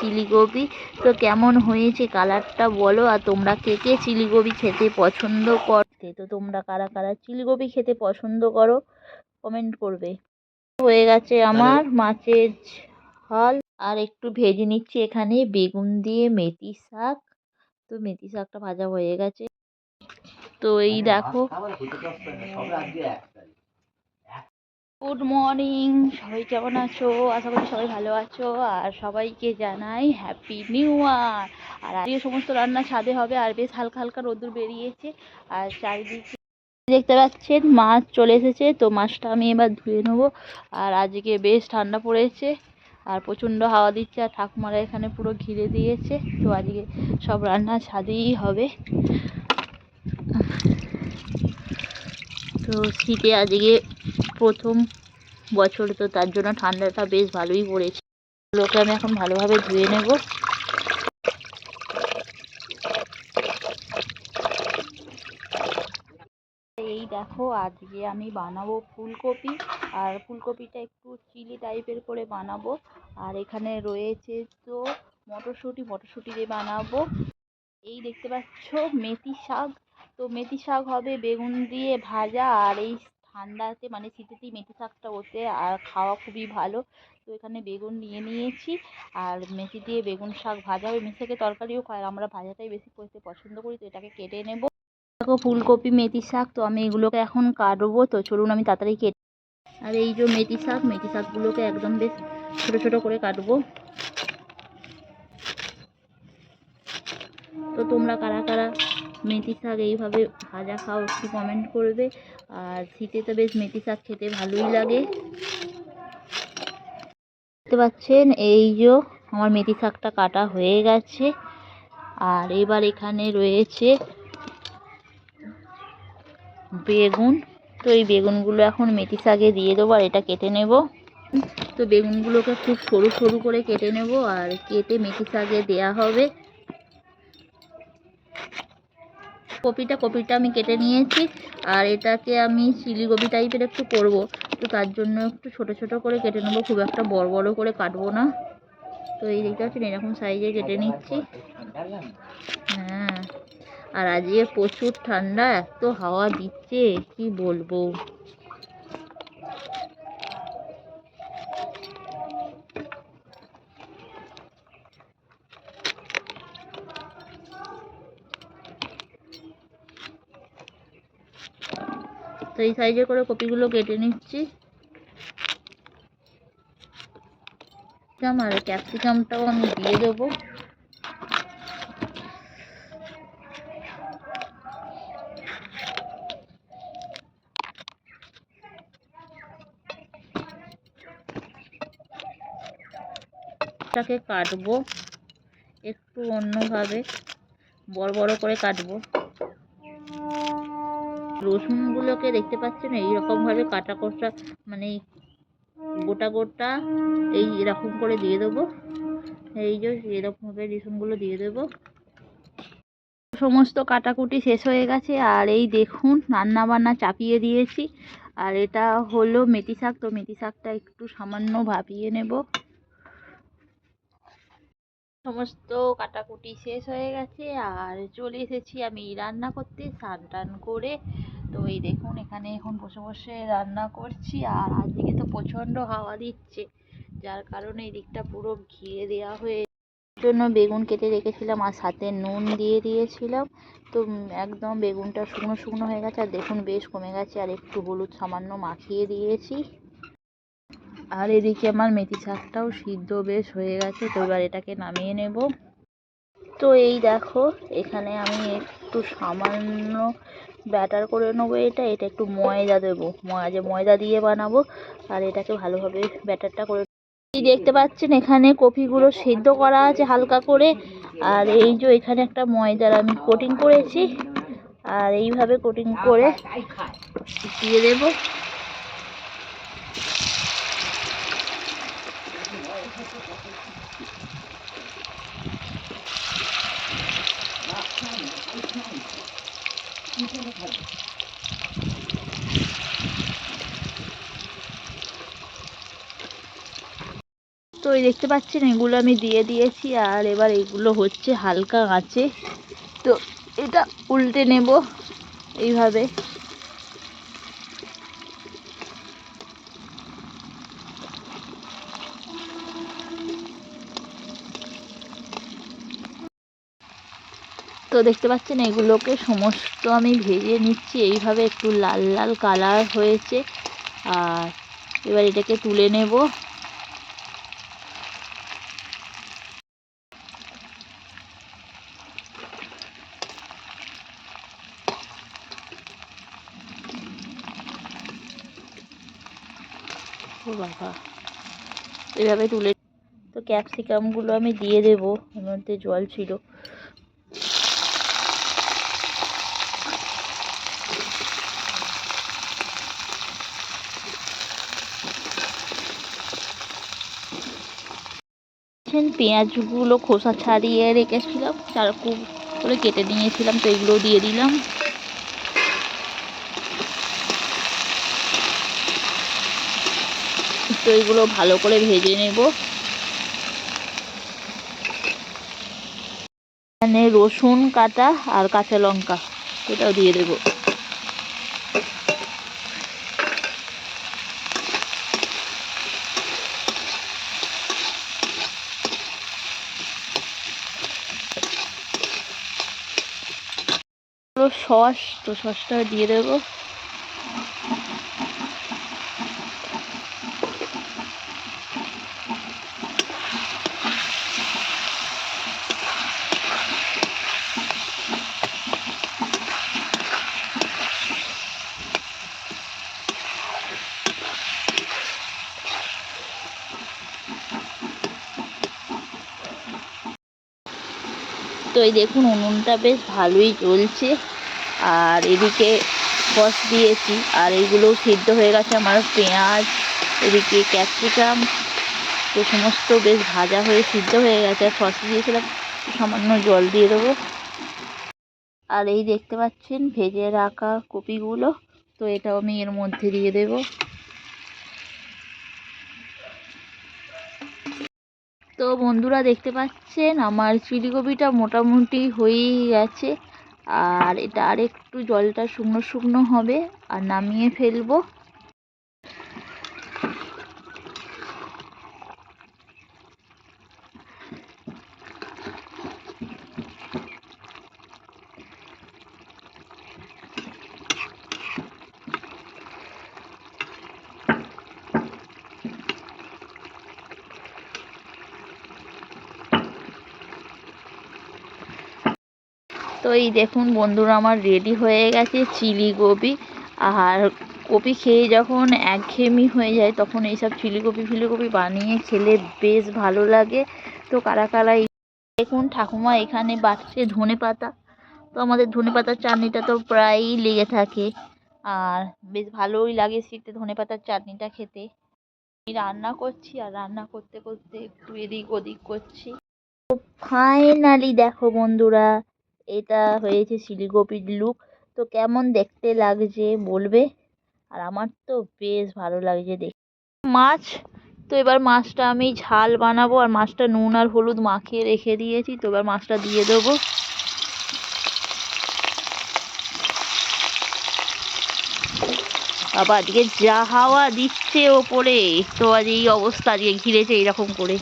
Chilli তো কেমন হয়েছে কালারটা বলো? আর তোমরা কে কে চিলি খেতে পছন্দ করতে? তো তোমরা কারা কারা চিলি খেতে পছন্দ করো? কমেন্ট করবে। হয়ে গেছে আমার মাছের ঝাল। আর একটু ভেজে নিচ্ছি এখানে বেগুন দিয়ে মেথি শাক। তো মেথি শাকটা ভাজা হয়ে গেছে। তো এই দেখো গুড মর্নিং সবাই কেমন আছো? আশা করি সবাই ভালো আছো। আর সবাইকে জানাই হ্যাপি নিউ ইয়ার আর আজকে সমস্ত রান্না ছাদে হবে, আর বেশ হালকা হালকা রোদ্দুর বেরিয়েছে। আর চারিদিকে দেখতে পাচ্ছেন, মাছ চলে এসেছে, তো মাছটা আমি এবার ধুয়ে নেব। আর আজকে বেশ ঠান্ডা পড়েছে, আর প্রচণ্ড হাওয়া দিচ্ছে, আর ঠাকুমারা এখানে পুরো ঘিরে দিয়েছে। তো আজকে সব রান্না ছাদেই হবে। তো শীতে আজকে প্রথম বছর তো তার জন্য ঠান্ডাটা বেশ ভালোই পড়েছে। ওগুলোকে আমি এখন ভালোভাবে ধুয়ে নেব। এই দেখো, আজকে আমি বানাবো ফুলকপি। আর ফুলকপিটা একটু চিলি টাইপের করে বানাবো। আর এখানে রয়েছে তো মটরশুঁটি মটরশুঁটি দিয়ে বানাবো। এই দেখতে পাচ্ছ, মেথি শাক। তো মেথি শাক হবে বেগুন দিয়ে ভাজা। আর এই ঠান্ডাতে মানে শীতেতেই মেথি শাকটা ওঠে আর খাওয়া খুবই ভালো। তো এখানে বেগুন নিয়ে নিয়েছি, আর মেথি দিয়ে বেগুন শাক ভাজা ওই মেথি শাকের তরকারিও খাই, আমরা ভাজাটাই বেশি করতে পছন্দ করি, তো এটাকে কেটে নেব। দেখো, ফুলকপি, মেথি শাক, তো আমি এগুলোকে এখন কাটবো, তো চলুন আমি তাড়াতাড়ি কেটে আর এই যে মেথি শাক, মেথি শাকগুলোকে একদম বেশ ছোটো ছোটো করে কাটবো। তো তোমরা কারা কারা মেথি শাক এইভাবে ভাজা খাও, একটু কমেন্ট করবে। আর শীতে তো বেশ মেথি শাক খেতে ভালোই লাগে। দেখতে পাচ্ছেন, এই যে আমার মেথি শাকটা কাটা হয়ে গেছে। আর এবার এখানে রয়েছে বেগুন। তো এই বেগুনগুলো এখন মেথি শাকে দিয়ে দেবো আর এটা কেটে নেব। তো বেগুনগুলোকে খুব সরু সরু করে কেটে নেব আর কেটে মেথি শাকে দেওয়া হবে। কপিটা কপিটা আমি কেটে নিয়েছি। আর এটাকে আমি শিলিগোবি টাইপের একটু করব। তো তার জন্য একটু ছোট ছোট করে কেটে নেব। খুব একটা বড় বড় করে কাটবো না। তো এই দেখতে পাচ্ছেন, এরকম সাইজে কেটে নিচ্ছি। হ্যাঁ। আর আজকে প্রচুর ঠান্ডা, এত হাওয়া দিচ্ছে, কি বলব? তো এই সাইজে করে কপিগুলো কেটে নিচ্ছি। আর ক্যাপসিকামটাও আমি দিয়ে দেবো। কাটবো। একটু অন্যভাবে, বড় বড় করে কাটবো। রসুনগুলোকে দেখতে পাচ্ছেন? এইরকমভাবে কাটা কষা মানে গোটা গোটা এই এরকম করে দিয়ে দেবো। এই যে এরকমভাবে রসুনগুলো দিয়ে দেবো। সমস্ত কাটাকুটি শেষ হয়ে গেছে। আর এই দেখুন রান্না বান্না চাপিয়ে দিয়েছি। আর এটা হলো মেথি শাক তো মেথি শাকটা একটু সামান্য ভাপিয়ে নেব। সমস্ত কাটাকুটি শেষ হয়ে গেছে, আর চলে এসেছি আমি রান্না করতে স্নান টান করে। তো এই দেখুন, এখানে এখন বসে বসে রান্না করছি, আর আজকে তো প্রচণ্ড হাওয়া দিচ্ছে, যার কারণে এই দিকটা পুরো ঘিরে দেওয়া হয়ে জন্য বেগুন কেটে রেখেছিলাম, আর সাথে নুন দিয়ে দিয়েছিলাম। তো একদম বেগুনটা শুকনো শুকনো হয়ে গেছে, আর দেখুন বেশ কমে গেছে, আর একটু হলুদ সামান্য মাখিয়ে দিয়েছি। আর এদিকে আমার মেথি শাকটাও সিদ্ধ বেশ হয়ে গেছে, তো এবার এটাকে নামিয়ে নেব। তো এই দেখো, এখানে আমি একটু সামান্য ব্যাটার করে নেব এটা এটা একটু ময়দা দেবো। ময়দা ময়দা দিয়ে বানাবো, আর এটাকে ভালোভাবে ব্যাটারটা করে দেখতে পাচ্ছেন, এখানে কপিগুলো সিদ্ধ করা আছে হালকা করে, আর এই যে এখানে একটা ময়দার আমি কোটিং করেছি, আর এইভাবে কোটিং করে দিয়ে দেবো। তো এই দেখতে পাচ্ছেন, এগুলো আমি দিয়ে দিয়েছি, আর এবার এগুলো হচ্ছে হালকা আঁচে। তো এটা উল্টে নেব এইভাবে। তো দেখতে পাচ্ছেন এগুলোকে সমস্ত আমি ভেজে নিচ্ছি। এইভাবে একটু লাল লাল কালার হয়েছে। আর এবার এটাকে তুলে নেব। এভাবে তুলে তো ক্যাপসিকামগুলো আমি দিয়ে দেবো মধ্যে জল ছিল। দেখছেন পেঁয়াজগুলো খোসা ছাড়িয়ে রেখেছিলাম চারকু করে কেটে নিয়েছিলাম, তো এগুলো দিয়ে দিলাম। তো এগুলো ভালো করে ভেজে নেব। এখানে রসুন কাটা আর কাঁচা লঙ্কা, এটাও দিয়ে দেবো। সস তো সসটা দিয়ে দেবো। তো এই দেখুন উনুনটা বেশ ভালোই জ্বলছে। আর এদিকে সস দিয়েছি। আর এইগুলোও সিদ্ধ হয়ে গেছে আমার পেঁয়াজ, এদিকে ক্যাপসিকাম, তো সমস্ত বেশ ভাজা হয়ে সিদ্ধ হয়ে গেছে। আর সস দিয়েছিলাম, সামান্য জল দিয়ে দেবো। আর এই দেখতে পাচ্ছেন ভেজে রাখা কপিগুলো, তো এটাও আমি এর মধ্যে দিয়ে দেবো। তো বন্ধুরা দেখতে পাচ্ছেন আমার চিলি কপিটা মোটামুটি হয়েই গেছে। আর এটা আরেকটু জলটা শুকনো শুকনো হবে আর নামিয়ে ফেলব। তো এই দেখুন বন্ধুরা, আমার রেডি হয়ে গেছে চিলি গোবি আর কপি খেয়ে যখন একঘেয়েমি হয়ে যায়, তখন এইসব চিলিকপি ফিলিকপি বানিয়ে খেলে বেশ ভালো লাগে। তো কারা কারা দেখুন, ঠাকুমা এখানে বাটছে ধনে পাতা। তো আমাদের ধনে পাতার চাটনিটা তো প্রায়ই লেগে থাকে। আর বেশ ভালোই লাগে শীতে ধনে পাতার চাটনিটা খেতে। আমি রান্না করছি, আর রান্না করতে করতে একটু এদিক ওদিক করছি। তো ফাইনালি দেখো বন্ধুরা এটা হয়েছে শিলিগুড়ির লুক তো কেমন দেখতে লাগছে বলবে? আর আমার তো বেশ ভালো লাগছে দেখতে মাছ, তো এবার মাছটা আমি ঝাল বানাবো আর মাছটা নুন আর হলুদ মাখিয়ে রেখে দিয়েছি, তো এবার মাছটা দিয়ে দেবো। বাবা, আজকে যা হাওয়া দিচ্ছে ওপরে, তো আজ এই অবস্থা, আজকে ঘিরেছে এইরকম করে।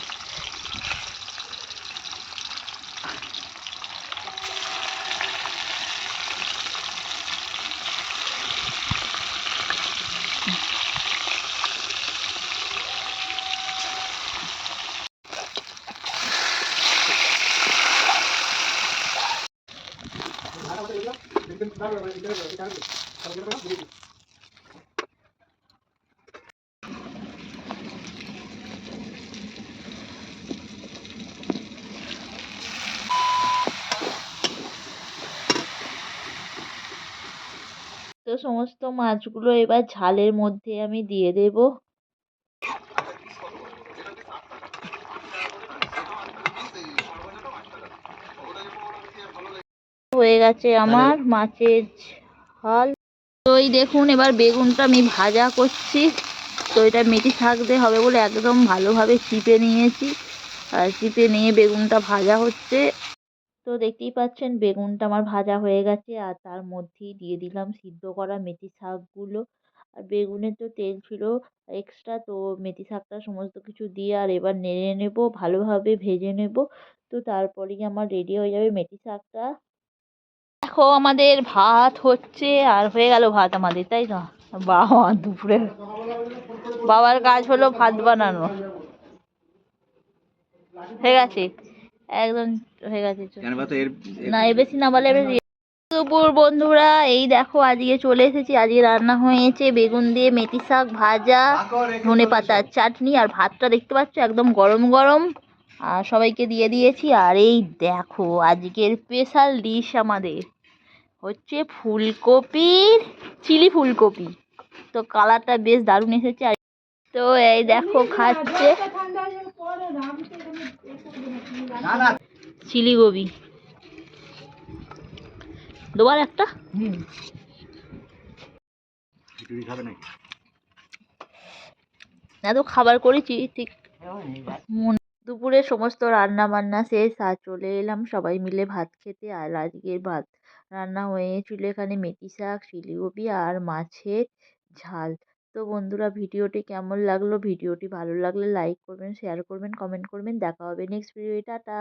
তো সমস্ত মাছগুলো এবার ঝালের মধ্যে আমি দিয়ে দেব। হয়ে গেছে আমার মাছের ঝাল। এই দেখুন, এবার বেগুনটা আমি ভাজা করছি। তো এটা মেটি শাক দিয়ে হবে বলে একদম ভালোভাবে চিপে নিয়েছি। আর চিপে নিয়ে বেগুনটা ভাজা হচ্ছে। তো দেখতেই পাচ্ছেন, বেগুনটা আমার ভাজা হয়ে গেছে। আর তার মধ্যেই দিয়ে দিলাম সিদ্ধ করা মেথি শাকগুলো। আর বেগুনে তো তেল ছিল এক্সট্রা তো মেথি শাকটা সমস্ত কিছু দিয়ে আর এবার নেড়ে নেব, ভালোভাবে ভেজে নেব। তো তারপরেই আমার রেডি হয়ে যাবে মেথি শাকটা। দেখো আমাদের ভাত হচ্ছে আর হয়ে গেল ভাত আমাদের তাই তো বাবা দুপুরে বাবার কাজ হলো ভাত বানানো। হয়ে গেছে? একদম হয়ে গেছে। না এ বেশি না বলে দুপুর বন্ধুরা এই দেখো আজকে চলে এসেছি। আজকে রান্না হয়েছে বেগুন দিয়ে মেথি শাক ভাজা ধনে পাতার চাটনি আর ভাতটা দেখতে পাচ্ছ একদম গরম গরম। আর সবাইকে দিয়ে দিয়েছি। আর এই দেখো আজকের স্পেশাল ডিশ আমাদের। হচ্ছে ফুলকপির চিলি ফুলকপি। তো কালারটা বেশ দারুণ এসেছে আর তো এই দেখো খাচ্ছে না না চিলি গোবি। দুবার একটা? এত খাবার করেছি ঠিক। মন দুপুরে সমস্ত রান্না বান্না শেষ আর চলে এলাম সবাই মিলে ভাত খেতে আর আজকের ভাত রান্না হয়েছিল এখানে মেথি শাক শিলিগুড়ি আর মাছের ঝাল। তো বন্ধুরা, ভিডিওটি কেমন লাগল? ভিডিওটি ভালো লাগলে লাইক করবেন শেয়ার করবেন কমেন্ট করবেন। দেখা হবে নেক্সট ভিডিওয়ে টাটা!